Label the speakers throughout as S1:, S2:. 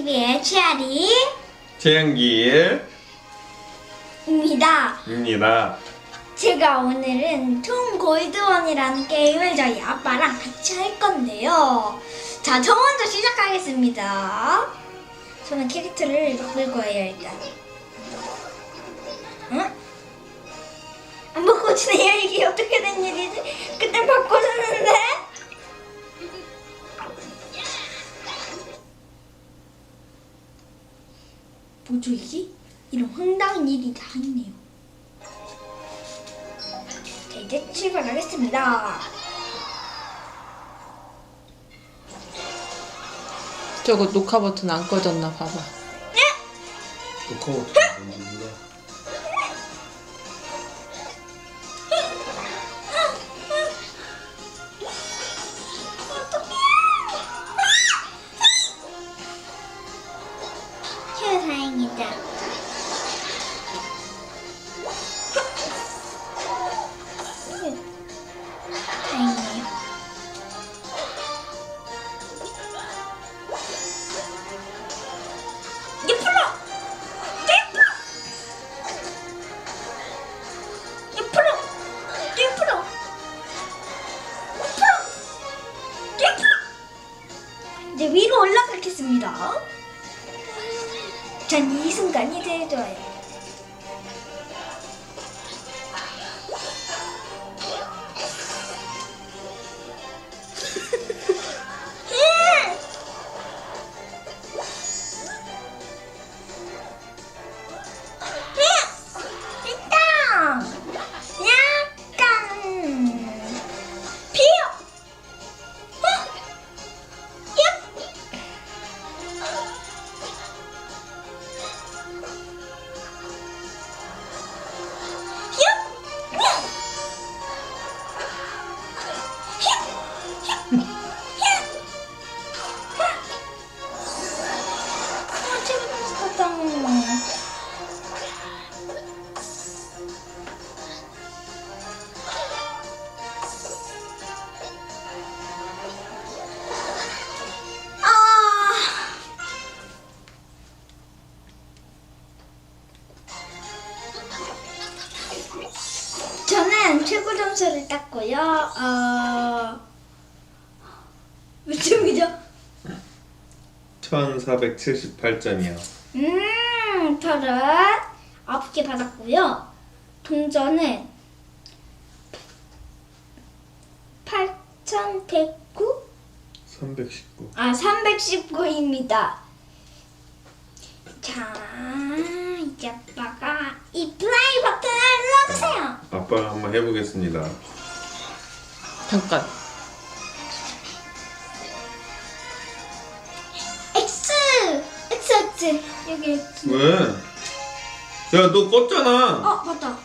S1: TV의 최아리
S2: 최양길입니다.
S1: 입니다. 제가 오늘은 톰 골드원이라는 게임을 저희 아빠랑 같이 할 건데요. 자, 저 먼저 시작하겠습니다. 저는 캐릭터를 바꿀 거예요, 일단. 응? 안 바꿔주네요. 이게 어떻게 된 일이지? 그때 바꿔줬는데? 이게? 이런 황당한 일이 다 있네요. 자, 이제 출발하겠습니다.
S3: 저거 녹화 버튼 안 꺼졌나 봐봐.
S2: 녹화 버튼 누르구나.
S1: 휴, 이제 위로 올라가겠습니다. 전 이 순간이 제일 좋아요. 아 저는 최고 점수를 땄고요. 어... 몇 점이죠?
S2: 1478점이요.
S1: 음, 털은 9개 받았고요. 동전은 8109?
S2: 319.
S1: 아, 319입니다. 자, 이제 아빠가 이 플라이 버튼을 눌러주세요.
S2: 아빠가 한번 해보겠습니다.
S3: 잠깐.
S1: 여기 X.
S2: 왜? 야, 너 껐잖아.
S1: 어, 맞다.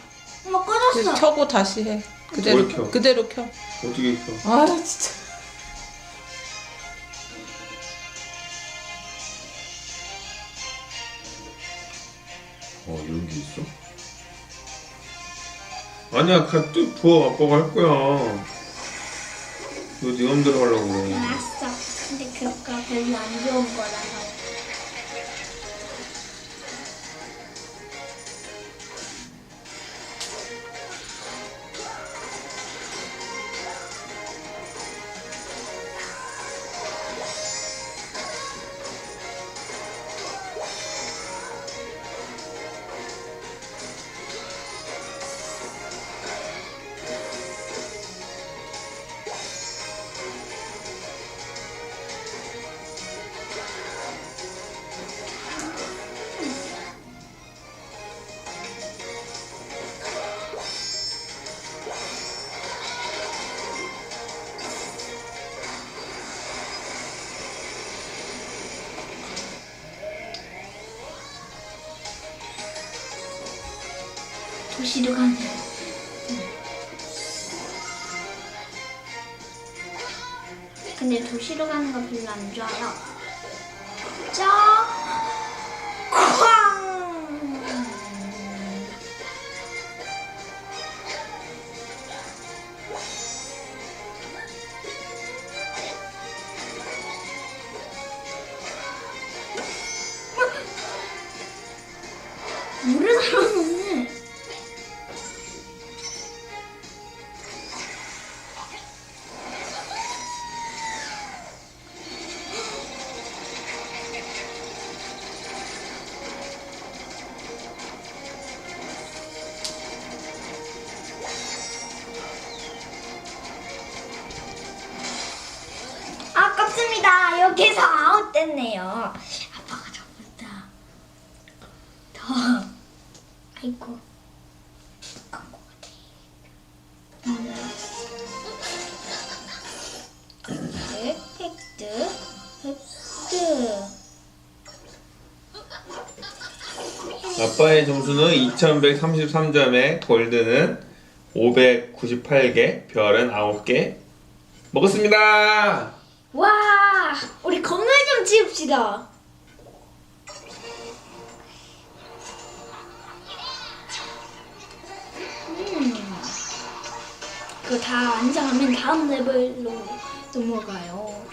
S1: 엄마 꺼졌어.
S3: 켜고 다시 해. 그대로
S2: 뭘 켜?
S3: 그대로 켜.
S2: 어떻게 켜?
S3: 아 진짜.
S2: 어, 이런 게 있어? 아니야, 가, 또 부어. 아빠가 할 거야. 너네 맘대로 하려고 그래.
S1: 알았어. 근데 그거가 별로 안 좋은 거라서. 도시로 가는. 근데 도시로 가는 거 별로 안 좋아요. 저, 여기서 아웃 됐네요. 아빠가 저보다 더 아이고. 음.
S2: 아빠의 점수는 2133점에 골드는 598개, 별은 9개 먹었습니다.
S1: 와, 우리 건물 좀 지읍시다. 음, 그거 다 완성하면 다음 레벨로 넘어가요.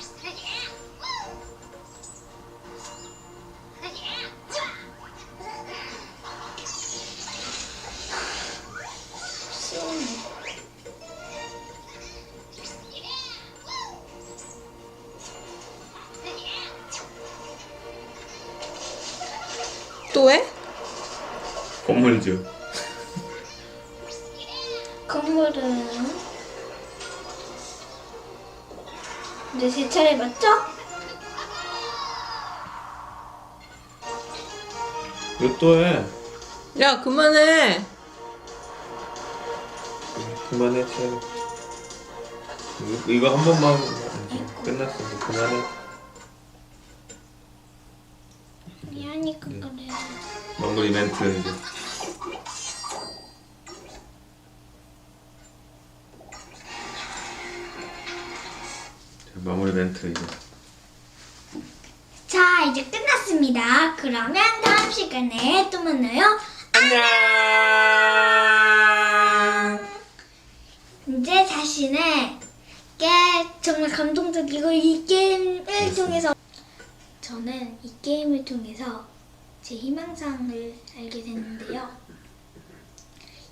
S3: 또 해?
S2: 건물이죠.
S1: 건물은 이제 제 차례 맞죠?
S2: 이거 또 해.
S3: 야 그만해.
S2: 그만해, 채. 이거, 이거 한 번만 끝났어. 이제 그만해.
S1: 미안하니까 그래.
S2: 몽골 이벤트 이제. 자, 마무리 멘트 이제.
S1: 자, 이제 끝났습니다. 그러면 다음 시간에 또 만나요.
S2: 안녕.
S1: 이제 자신의 게 정말 감동적이고 이 게임을 통해서 저는 이 게임을 통해서 제 희망사항을 알게 됐는데요.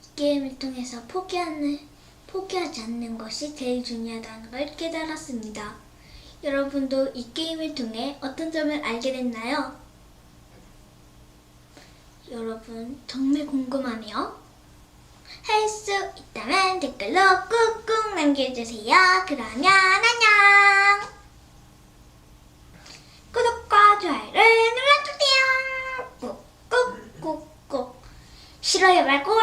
S1: 이 게임을 통해서 포기하는 포기하지 않는 것이 제일 중요하다는 걸 깨달았습니다. 여러분도 이 게임을 통해 어떤 점을 알게 됐나요? 여러분 정말 궁금하네요. 할 수 있다면 댓글로 꾹꾹 남겨주세요. 그러면 안녕! 구독과 좋아요를 눌러주세요. 꾹꾹꾹꾹 싫어요 말고